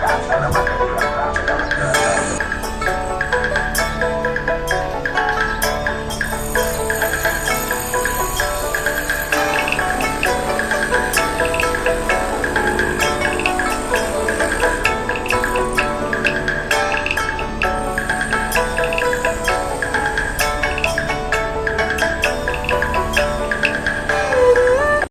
I'm gonna make it.